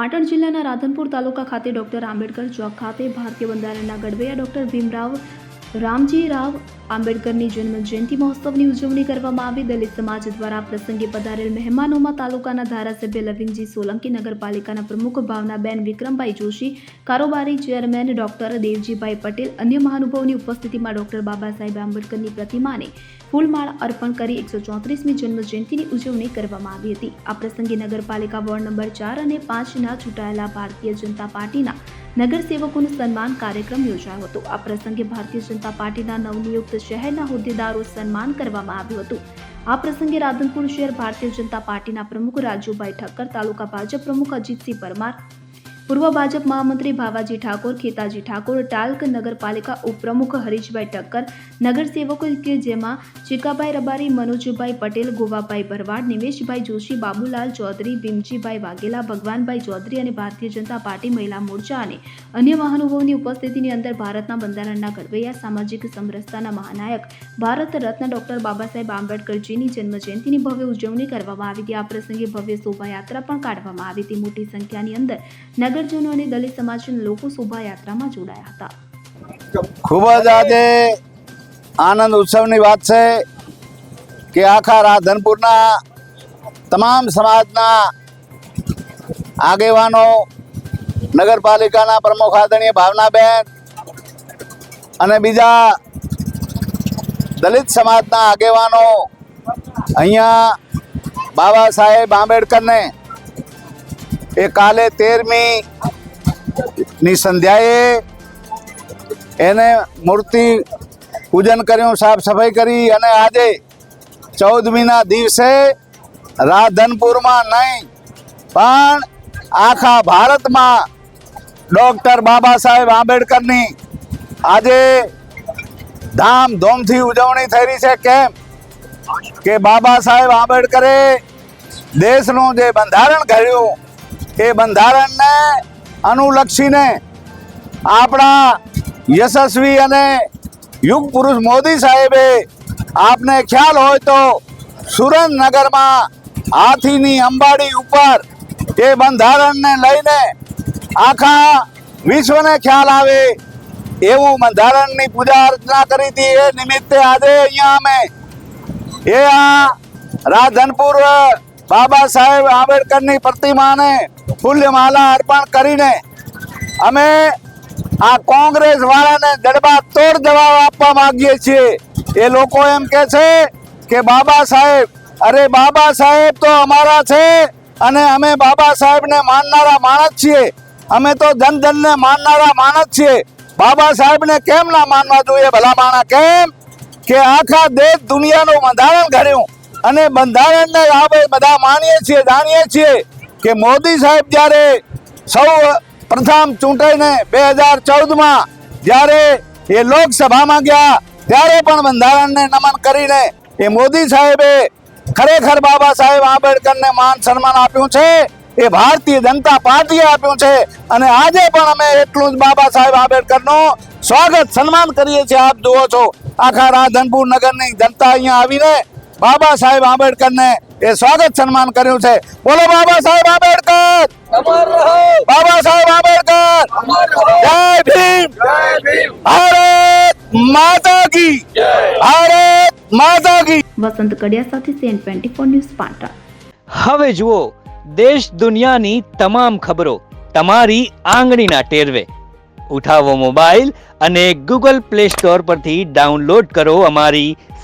પાટણ જિલ્લાના રાધનપુર તાલુકા ખાતે ડોક્ટર આંબેડકર ચોક ખાતે ભારતીય બંધારણના ઘડવૈયા ડોક્ટર ભીમરાવ રામજી રાવ આંબેડકરની જન્મ જયંતિ મહોત્સવની ઉજવણી કરવામાં આવી. દલિત સમાજ દ્વારા પ્રસંગે પધારેલ મહેમાનોમાં તાલુકાના ધારાસભ્ય લવિંગજી સોલંકી, નગરપાલિકાના પ્રમુખ ભાવનાબેન વિક્રમભાઈ જોશી, કારોબારી ચેરમેન ડોક્ટર દેવજીભાઈ પટેલ, અન્ય મહાનુભાવોની ઉપસ્થિતિમાં ડોક્ટર બાબા સાહેબ આંબેડકરની પ્રતિમાને ફૂલમાળા અર્પણ કરી એકસો ચોત્રીસમી જન્મ જયંતિની ઉજવણી કરવામાં આવી હતી. આ પ્રસંગે નગરપાલિકા વોર્ડ નંબર ચાર અને પાંચના ચૂંટાયેલા ભારતીય જનતા પાર્ટીના નગરસેવકોનું સન્માન કાર્યક્રમ યોજાયો હતો. આ પ્રસંગે ભારતીય જનતા પાર્ટીના નવનિયુક્ત શહેરના હોદ્દેદારો સન્માન કરવામાં આવ્યું હતું. આ પ્રસંગે રાધનપુર શહેર ભારતીય જનતા પાર્ટીના પ્રમુખ રાજુભાઈ ઠક્કર, તાલુકા ભાજપ પ્રમુખ અજીતસિંહ પરમાર પૂર્વ ભાજપ મહામંત્રી ભાવાજી ઠાકોર, ખેતાજી ઠાકોર, ટાલ્ક નગરપાલિકા ઉપપ્રમુખ હરીશભાઈ ઠક્કર નગરસેવકો કે જેમાં ચીકાભાઈ રબારી, મનોજભાઈ પટેલ, ગોવાભાઈ ભરવાડ નિમેશભાઈ જોશી, બાબુલાલ ચૌધરી, ભીમજીભાઈ વાઘેલા, ભગવાનભાઈ ચૌધરી અને ભારતીય જનતા પાર્ટી મહિલા મોરચા અને અન્ય મહાનુભાવોની ઉપસ્થિતિની અંદર ભારતના બંધારણના ઘડવૈયા, સામાજિક સમરસતાના મહાનાયક, ભારત રત્ન ડોક્ટર બાબા સાહેબ આંબેડકરજીની જન્મજયંતિની ભવ્ય ઉજવણી કરવામાં આવી હતી. આ પ્રસંગે ભવ્ય શોભાયાત્રા પણ કાઢવામાં આવી હતી. મોટી સંખ્યાની અંદર નગરજનો અને દલિત સમાજના લોકો શોભાયાત્રામાં જોડાયા હતા. ખૂબ જ આજે આનંદ ઉત્સવની વાત છે કે આખા રાધનપુરના તમામ સમાજના આગેવાનો, નગરપાલિકાના પ્રમુખ આદરણીય ભાવનાબેન અને બીજા દલિત સમાજના આગેવાનો અહીંયા બાબા સાહેબ આંબેડકરને એ કાલે તેરમી ની સંધ્યાએ એને મૂર્તિ પૂજન કર્યું, સાફ સફાઈ કરી અને આજે ચૌદમીના દિવસે રાધનપુરમાં નહીં, પણ આખા ભારતમાં ડૉક્ટર બાબા સાહેબ આંબેડકરની આજે ધામધૂમથી ઉજવણી થઈ રહી છે. કેમ? કે બાબા સાહેબ આંબેડકરે દેશનું જે બંધારણ ઘડ્યું એ બંધારણને અનુલક્ષીને આપણા યશસ્વી અને યુગ પુરુષ મોદી સાહેબે આપને ખ્યાલ હોય તો સુરેન્દ્રનગરમાં હાથીની અંબાડી ઉપર એ બંધારણને લઈને આખા વિશ્વને ખ્યાલ આવે એવું બંધારણની પૂજા અર્ચના કરી હતી. એ નિમિત્તે આજે અહીંયા અમે એ આ રાધનપુર બાબા સાહેબ આંબેડકરની પ્રતિમાને ફૂલ્યમાલા અર્પણ કરીને અમે આ કોંગ્રેસ વાળાને દડબા તોડ જવાબ આપવા માંગીએ છીએ. એ લોકો એમ કે છે કે બાબા સાહેબ, અરે બાબા સાહેબ તો અમારા છે અને અમે બાબા સાહેબને માનનારા માણસ છીએ. અમે તો જન જનને માનનારા માણસ છીએ. બાબા સાહેબને કેમ ના માનવા જોઈએ? ભલા માણા કેમ? કે આખા દેશ દુનિયાનું બંધારણ ઘડ્યું. અને બંધારણને આપણે બધા માનીએ છીએ, જાણીએ છીએ. કે મોદી સાહેબ જ્યારે સૌ પ્રથમ ચૂંટાઈને બે હજાર ચૌદમાં જ્યારે એ લોકસભામાં ગયા, ત્યારે પણ બંધારણને નમન કરીને એ મોદી સાહેબે ખરેખર બાબા સાહેબ આંબેડકરને માન સન્માન આપ્યું છે, એ ભારતીય જનતા પાર્ટીએ આપ્યું છે અને આજે પણ અમે એટલું જ બાબા સાહેબ આંબેડકરનું સ્વાગત સન્માન કરીએ છીએ. આપ જુઓ છો, આખા રાધનપુર નગરની જનતા અહીંયા આવીને બાબા સાહેબ આંબેડકરને એ સ્વાગત સન્માન કર્યું છે. બોલો બાબા સાહેબ આંબેડકર. બાબા સાહેબ આંબેડકર. જય ભીમ. ભારત માતા કી. ભારત માતા કી. વસંત કડિયા સાથે CN twenty four news Patan. હવે જુઓ દેશ દુનિયાની તમામ ખબરો તમારી આંગળીના ટેરવે. ઉઠાવો મોબાઈલ અને ગૂગલ પ્લે સ્ટોર પરથી ડાઉનલોડ કરો અમારી